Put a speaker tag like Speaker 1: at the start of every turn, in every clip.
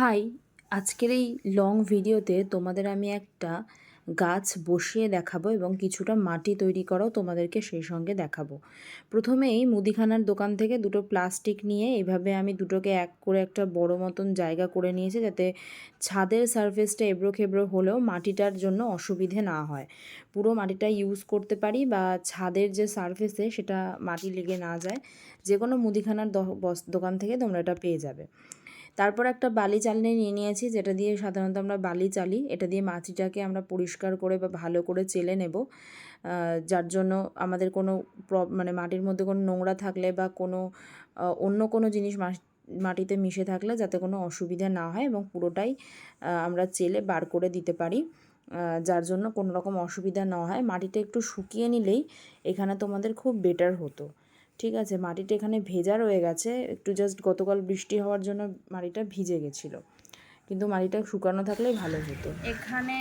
Speaker 1: High, আজকের এই long ভিডিওতে তোমাদের আমি একটা গাছ বসিয়ে দেখাবো এবং কিছুটা মাটি তৈরি করাও তোমাদেরকে সেই সঙ্গে দেখাবো। প্রথমেই মুদিখানার দোকান থেকে দুটো প্লাস্টিক নিয়ে এভাবে আমি দুটোকে এক করে একটা বড় মতন জায়গা করে নিয়েছি যাতে ছাদের সারফেসটা এবড়ো খেবড়ো হলেও মাটিটার জন্য অসুবিধে না হয়। পুরো মাটিটা ইউজ করতে পারি বা ছাদের যে সারফেসে সেটা মাটি লেগে না যায় যে কোনো মুদিখানার দোকান থেকে তোমরা এটা পেয়ে যাবে। তারপর একটা বালি চালনি নিয়ে নিয়েছি, যেটা দিয়ে সাধারণত আমরা বালি চালি এটা দিয়ে মাটিটাকে আমরা পরিষ্কার করে বা ভালো করে চেলে নেব। যার জন্য আমাদের কোনো মানে মাটির মধ্যে কোনো নোংরা থাকলে বা কোনো অন্য কোনো জিনিস মাটিতে মিশে থাকলে যাতে কোনো অসুবিধা না হয় এবং পুরোটাই আমরা চেলে বার করে দিতে পারি। যার জন্য কোনো রকম অসুবিধা না হয়। মাটিটা একটু শুকিয়ে নিলেই এখানে তোমাদের খুব বেটার হতো। ঠিক আছে, মাটিটা এখানে ভেজা রয়ে গেছে, একটু জাস্ট গতকাল বৃষ্টি হওয়ার জন্য মাটিটা ভিজে গেছিল। কিন্তু মাটিটা শুকানো থাকলেই ভালো হতো।
Speaker 2: এখানে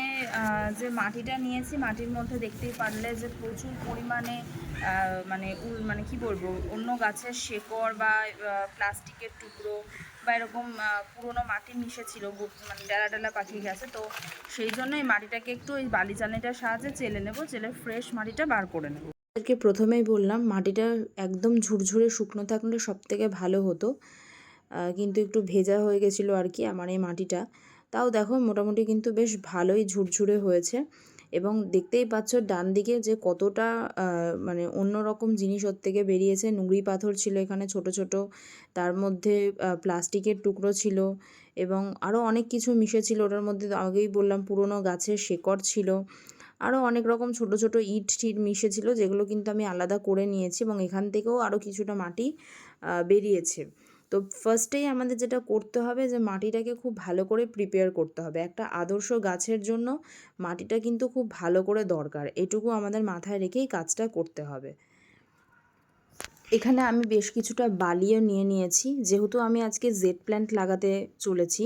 Speaker 2: যে মাটিটা নিয়েছি, মাটির মধ্যে দেখতেই পারলে যে প্রচুর পরিমাণে মানে উল মানে কি বলব, অন্য গাছের শেকড় বা প্লাস্টিকের টুকরো বা এরকম পুরোনো মাটি মিশেছিল মানে ডেলা ডেলা পাখি গেছে, তো সেই জন্য এই মাটিটাকে একটু ওই বালি চালনিটার সাহায্যে চেলে নেব, চেলে ফ্রেশ মাটিটা বার করে নেব।
Speaker 1: আপনাদেরকে প্রথমেই বললাম, মাটিটা একদম ঝুরঝুরে শুকনো থাকলে সব থেকে ভালো হতো। কিন্তু একটু ভেজা হয়ে গেছিল আর কি আমার এই মাটিটা। তাও দেখো মোটামুটি কিন্তু বেশ ভালোই ঝুরঝুরে হয়েছে। এবং দেখতেই পাচ্ছ ডান দিকে যে কতটা মানে অন্য রকম জিনিস ওর থেকে বেরিয়েছে। নুড়ি পাথর ছিল এখানে ছোট ছোট, তার মধ্যে প্লাস্টিকের টুকরো ছিল এবং আরও অনেক কিছু মিশে ছিল ওটার মধ্যে আগেই বললাম পুরনো গাছের শেকড় ছিল। আরও অনেক রকম ছোট ছোট ইট টিট মিশেছিলো, যেগুলো কিন্তু আমি আলাদা করে নিয়েছি এবং এখান থেকেও আরও কিছুটা মাটি বেরিয়েছে। তো ফার্স্টেই আমাদের যেটা করতে হবে যে মাটিটাকে খুব ভালো করে প্রিপেয়ার করতে হবে। একটা আদর্শ গাছের জন্য মাটিটা কিন্তু খুব ভালো করে দরকার। এটুকু আমাদের মাথায় রেখেই কাজটা করতে হবে। এখানে আমি বেশ কিছুটা বালিও নিয়ে নিয়েছি। যেহেতু আমি আজকে জেড প্ল্যান্ট লাগাতে চলেছি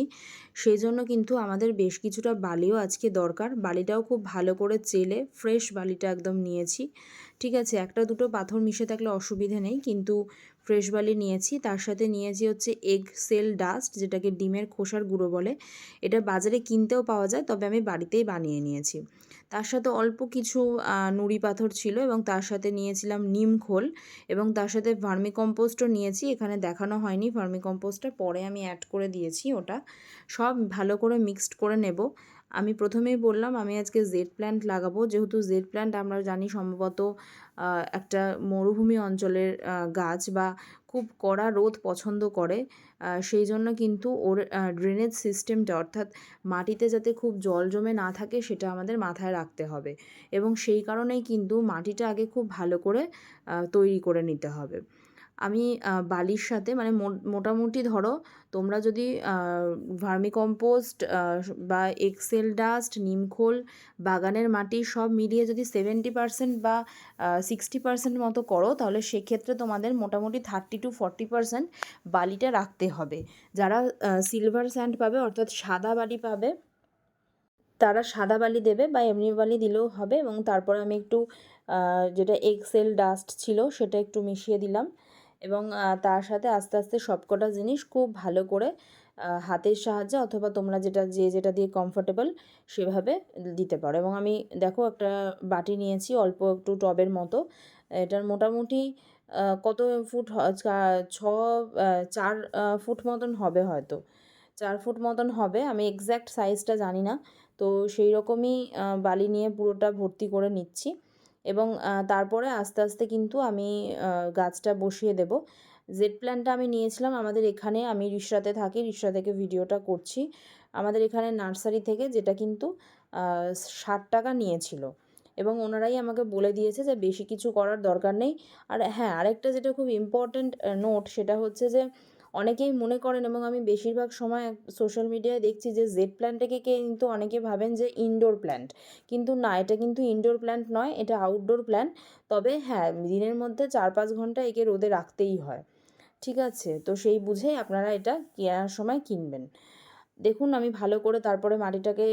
Speaker 1: সেই জন্য কিন্তু আমাদের বেশ কিছুটা বালিও আজকে দরকার। বালিটাও খুব ভালো করে চেলে ফ্রেশ বালিটা একদম নিয়েছি। ঠিক আছে, একটা দুটো পাথর মিশে থাকলে অসুবিধে নেই, কিন্তু ফ্রেশ বালি নিয়েছি, তার সাথে নিয়েছি হচ্ছে এগ সেল ডাস্ট যেটাকে ডিমের খোসার গুঁড়ো বলে। এটা বাজারে কিনতেও পাওয়া যায়, তবে আমি বাড়িতেই বানিয়ে নিয়েছি। তার সাথে অল্প কিছু নুড়ি পাথর ছিল এবং তার সাথে নিয়েছিলাম নিম খোল এবং তার সাথে ভার্মি কম্পোস্টও নিয়েছি, এখানে দেখানো হয়নি ভার্মি কম্পোস্টটা পরে আমি অ্যাড করে দিয়েছি ওটা। সব ভালো করে মিক্সড করে নেব। আমি প্রথমেই বললাম, আমি আজকে জেড প্ল্যান্ট লাগাবো। যেহেতু জেড প্ল্যান্ট আমরা জানি সম্ভবত একটা মরুভূমি অঞ্চলের গাছ বা খুব কড়া রোদ পছন্দ করে। সেই জন্য কিন্তু ওর ড্রেনেজ সিস্টেমটা অর্থাৎ মাটিতে যাতে খুব জল জমে না থাকে, সেটা আমাদের মাথায় রাখতে হবে। এবং সেই কারণেই কিন্তু মাটিটা আগে খুব ভালো করে তৈরি করে নিতে হবে। আমি বালির সাথে মানে মোটামুটি ধরো তোমরা যদি ভার্মি কম্পোস্ট বা এক্সেল ডাস্ট নিমখোল বাগানের মাটি সব মিলিয়ে যদি সেভেন্টি পার্সেন্ট বা সিক্সটি পার্সেন্ট মতো করো, তাহলে সেক্ষেত্রে তোমাদের মোটামুটি থার্টি টু ফর্টি পার্সেন্ট বালিটা রাখতে হবে। যারা সিলভার স্যান্ড পাবে, অর্থাৎ সাদা বালি পাবে, তারা সাদা বালি দেবে বা এমনি বালি দিলেও হবে এবং তারপর আমি একটু যেটা এক্সেল ডাস্ট ছিল সেটা একটু মিশিয়ে দিলাম। এবং তার সাথে আস্তে আস্তে সবকটা জিনিস খুব ভালো করে হাতের সাহায্যে অথবা তোমরা যেটা, যে যেটা দিয়ে কমফোর্টেবল সেভাবে দিতে পারো। এবং আমি দেখো একটা বাটি নিয়েছি অল্প একটু টবের মতো। এটার মোটামুটি কত ফুট ছ চার ফুট মতন হবে হয়তো। চার ফুট মতন হবে, আমি এক্স্যাক্ট সাইজটা জানি না। তো সেই রকমই বালি নিয়ে পুরোটা ভর্তি করে নিচ্ছি। এবং তারপরে আস্তে আস্তে কিন্তু আমি গাছটা বসিয়ে দেব। জেড প্ল্যানটা আমি নিয়েছিলাম, আমাদের এখানে, আমি রিসরাতে থাকি, রিসরা থেকে ভিডিওটা করছি। আমাদের এখানে নার্সারি থেকে যেটা কিন্তু ষাট টাকা নিয়েছিল। এবং ওনারাই আমাকে বলে দিয়েছে যে, বেশি কিছু করার দরকার নেই। আর হ্যাঁ আরেকটা যেটা খুব ইম্পর্ট্যান্ট নোট সেটা হচ্ছে যে অনেকেই মনে করেন এবং আমি বেশিরভাগ সময় সোশ্যাল মিডিয়ায় দেখছি যে জেড প্ল্যান্টটাকে কিন্তু অনেকে ভাবেন যে ইনডোর প্ল্যান্ট কিন্তু না, এটা কিন্তু ইনডোর প্ল্যান্ট নয়, এটা আউটডোর প্ল্যান্ট তবে হ্যাঁ দিনের মধ্যে চার পাঁচ ঘণ্টা একে রোদে রাখতেই হয়। ঠিক আছে? তো সেই বুঝেই আপনারা এটা কেনার সময় কিনবেন। দেখুন, আমি ভালো করে তারপরে মাটিটাকে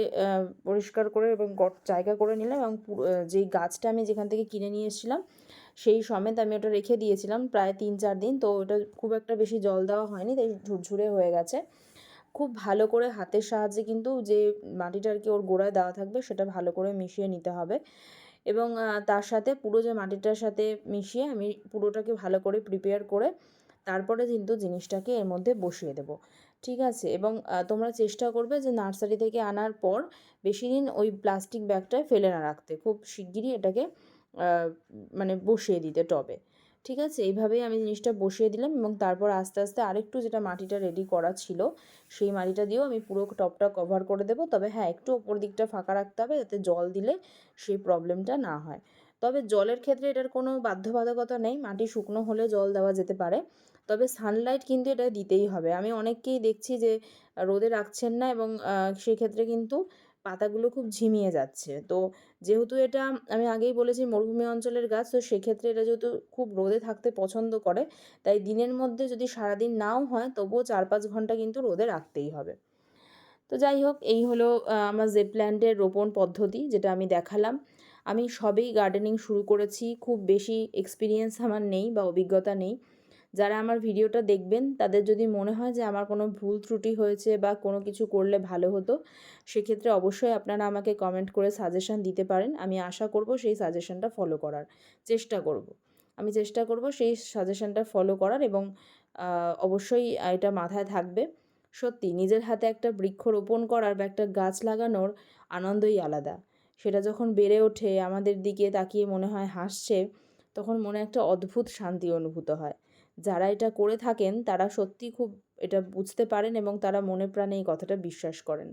Speaker 1: পরিষ্কার করে এবং জায়গা করে নিলাম এবং যেই গাছটা আমি যেখান থেকে কিনে নিয়ে এসেছিলাম, সেই সমেত আমি ওটা রেখে দিয়েছিলাম প্রায় তিন চার দিন। তো ওটা খুব একটা বেশি জল দেওয়া হয়নি, তাই ঝুরঝুরে হয়ে গেছে। খুব ভালো করে হাতের সাহায্যে কিন্তু যে মাটিটা আর কি ওর গোড়ায় দেওয়া থাকবে, সেটা ভালো করে মিশিয়ে নিতে হবে। এবং তার সাথে পুরো যে মাটিটার সাথে মিশিয়ে আমি পুরোটাকে ভালো করে প্রিপেয়ার করে তারপরে কিন্তু জিনিসটাকে এর মধ্যে বসিয়ে দেবো। ঠিক আছে? এবং তোমরা চেষ্টা করবে যে নার্সারি থেকে আনার পর বেশি দিন ওই প্লাস্টিক ব্যাগটায় ফেলে না রাখতে। খুব শিগগিরই এটাকে মানে বসিয়ে দিতে টবে। ঠিক আছে? এইভাবেই আমি জিনিসটা বসিয়ে দিলাম এবং তারপর আস্তে আস্তে আরেকটু যেটা মাটিটা রেডি করা ছিল, সেই মাটিটা দিয়েও আমি পুরো টপটা কভার করে দেবো। তবে হ্যাঁ একটু ওপর দিকটা ফাঁকা রাখতে হবে যাতে জল দিলে সেই প্রবলেমটা না হয়। তবে জলের ক্ষেত্রে এটার কোনো বাধ্যবাধকতা নেই। মাটি শুকনো হলে জল দেওয়া যেতে পারে। তবে সানলাইট কিন্তু এটা দিতেই হবে। আমি অনেককেই দেখছি যে, রোদে রাখছেন না এবং সেক্ষেত্রে কিন্তু পাতাগুলো খুব ঝিমিয়ে যাচ্ছে। তো যেহেতু এটা আমি আগেই বলেছি মরুভূমি অঞ্চলের গাছ, তো সেক্ষেত্রে এটা যেহেতু খুব রোদে থাকতে পছন্দ করে, তাই দিনের মধ্যে যদি সারাদিন নাও হয়, তবুও চার পাঁচ ঘণ্টা কিন্তু রোদে রাখতেই হবে। তো যাই হোক, এই হলো আমার জেড প্ল্যান্টের রোপণ পদ্ধতি যেটা আমি দেখালাম। আমি সবেই গার্ডেনিং শুরু করেছি, খুব বেশি এক্সপিরিয়েন্স আমার নেই বা অভিজ্ঞতা নেই। যারা আমার ভিডিওটা দেখবেন, তাদের যদি মনে হয় যে আমার কোনো ভুল ত্রুটি হয়েছে বা কোনো কিছু করলে ভালো হতো, সেক্ষেত্রে অবশ্যই আপনারা আমাকে কমেন্ট করে সাজেশান দিতে পারেন। আমি আশা করব সেই সাজেশানটা ফলো করার চেষ্টা করব। আমি চেষ্টা করব সেই সাজেশানটা ফলো করার এবং অবশ্যই এটা মাথায় থাকবে। সত্যি, নিজের হাতে একটা বৃক্ষ রোপণ করার বা একটা গাছ লাগানোর আনন্দই আলাদা। সেটা যখন বেড়ে ওঠে, আমাদের দিকে তাকিয়ে মনে হয় হাসছে, তখন মনে একটা অদ্ভুত শান্তি অনুভূত হয়। যারা এটা করে থাকেন, তারা সত্যি খুব এটা বুঝতে পারেন এবং তারা মনে প্রাণে এই কথাটা বিশ্বাস করেন।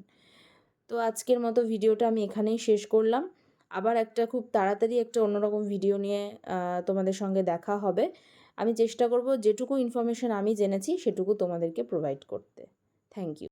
Speaker 1: তো আজকের মতো ভিডিওটা আমি এখানেই শেষ করলাম। আবার একটা খুব তাড়াতাড়ি একটা অন্যরকম ভিডিও নিয়ে তোমাদের সঙ্গে দেখা হবে। আমি চেষ্টা করব যেটুকু ইনফরমেশান আমি জেনেছি, সেটুকু তোমাদেরকে প্রোভাইড করতে। Thank you